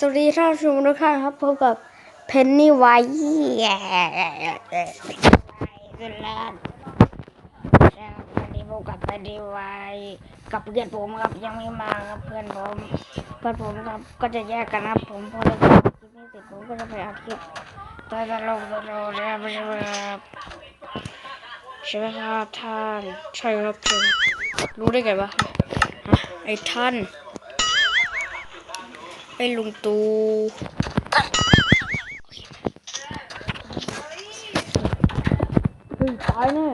สวัสดีท่านผู้ชมทุกท่านครับพบกับเพนนี่ไวท์สุดแลนด์วันนีพบกับเพนนี่ไวท์กับเพื่อนผมครับยังไม่มาครับเพื่อนผมเพื่อนผมครับก็จะแยกกันครับผมพอเราทำคลิปนี้เสร็จผมก็จะไปอัดคลิปตอนจะลงจะลงแล้วไม่ใช่ไหมครับใช่ไหมครับท่านใช่ครับใช่ครับรู้ได้ไงวะไอ้ท่าน ไอ้ลุงตูเฮ้ตายแน่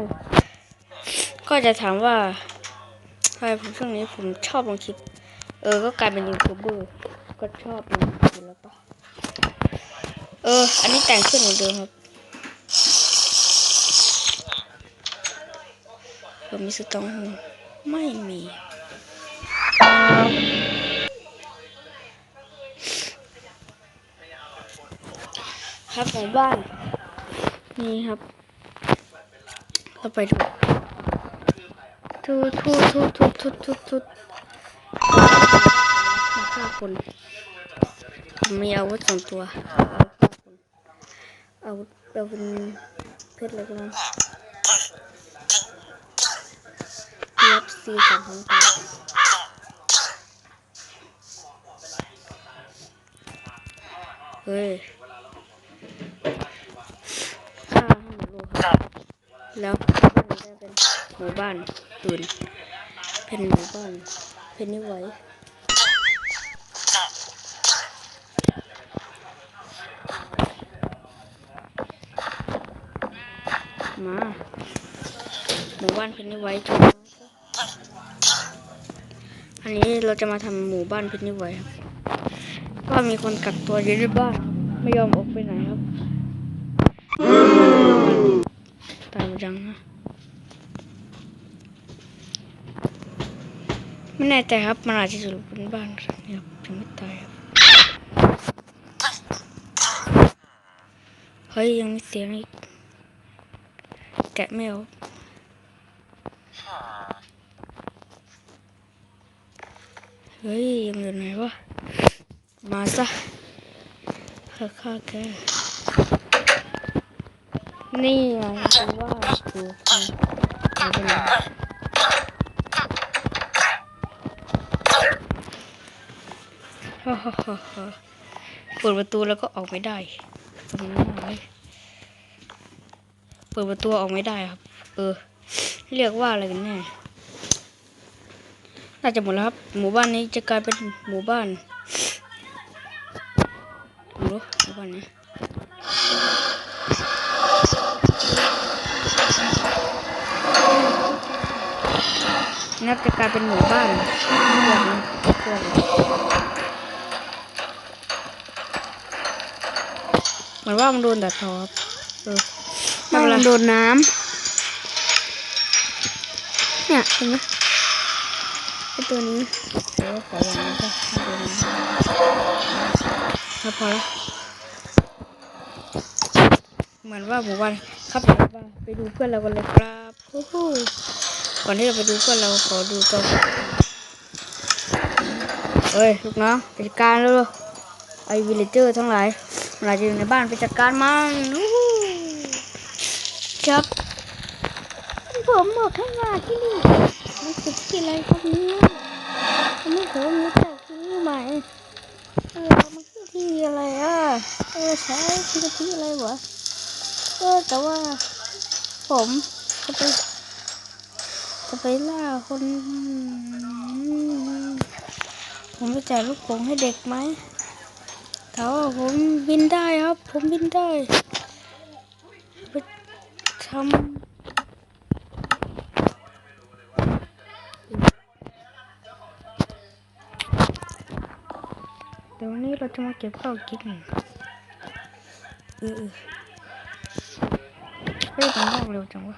ก็จะถามว่าทำไมผมช่วงนี้ผมชอบลงคลิป เออ ก็กลายเป็นยูทูบเบอร์ ก็ชอบลงคลิปอยู่แล้วปะเออ อันนี้แต่งขึ้นเหมือนเดิมครับเออมีสตองหูไม่มี ครับของบ้าน นี่ครับ เราไปดูทุบทุบทุบทุบทุบทุบทุบมาฆ่าคนผมมีอาวุธสองตัวเอาอาวุธเราเป็นเพชรอะไรกันบ้างเทียบซีสองของตาเฮ้ย ฆ่าให้หมด โลกครับ แล้วมันจะเป็นหมู่บ้านอื่นเป็นหมู่บ้านเป็นนี่ไว้มาหมู่บ้านเพนนี่ไว้จุดอันนี้เราจะมาทำหมู่บ้านเพนนี่ไว้ครับ ก็มีคนกักตัวอยู่ในบ้าน ไม่ยอมออกไปไหนครับ ตายหมดยังนะไม่แน่ใจครับมันอาจจะอยู่บนบ้านนี่ครับยังไม่ตายครับเฮ้ยยังมีเสียงอีกแกะไม่ออกเฮ้ยยังอยู่ไหนวะมาซะข้าฆ่าแก นี่ไงคือว่าดูกันเอไปเลยฮ่าฮ่าฮ่าฮ่าเปิดประตูแล้วก็ออกไม่ได้ตรงนี้เลยเปิดประตูออกไม่ได้ครับ เออ เรียกว่าอะไรกันแน่ น่าจะหมดแล้วครับ หมู่บ้านนี้จะกลายเป็นหมู่บ้านดูหมู่บ้านนี้ นับจะกลายเป็นหมู่บ้านเพื่อนนะเพื่อนเหมือนว่ามันโดนดัดทอครับเออไม่เป็นไรมันโดนน้ำเนี่ยเห็นไหมไอตัวนี้เออขออย่างนี้ก็ไม่โดนครับพอแล้วเหมือนว่าหมู่บ้านครับเดี๋ยวเราไปดูเพื่อนเรากันเลยครับฮู้ฮู้ ก่อนที่จะไปดูเพื่อนเราขอดูตัวเอ้ยลูกน้องไปจัดการเร็วไอวิลเลเจอร์ทั้งหลายมันอาจจะอยู่ในบ้านไปจัดการมันครับผมบอกให้มาที่นี่มันคือที่อะไรครับเนี่ยผมไม่เคยรู้จักที่นี่ใหม่เออมันคือที่อะไรอะเออใช่ที่ที่อะไรวะเออแต่ว่าผมจะไป จะไปล่าคน ผมจะจ่ายลูกโป่งให้เด็กไหมถามว่าผมบินได้ครับ ผมบินได้ไปทำเดี๋ยววันนี้เราจะมาเก็บข้าวกินเออเออเฮ้ยมันงอกเร็วจังวะ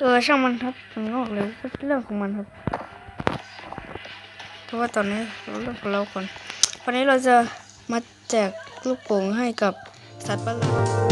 เออช่างมันครับมันงอกเลยเรื่องของมันครับ เพราะว่าตอนนี้เราเรื่องของเราก่อนวันนี้เราจะมาแจกลูกโป่งให้กับสัตว์ประหลาด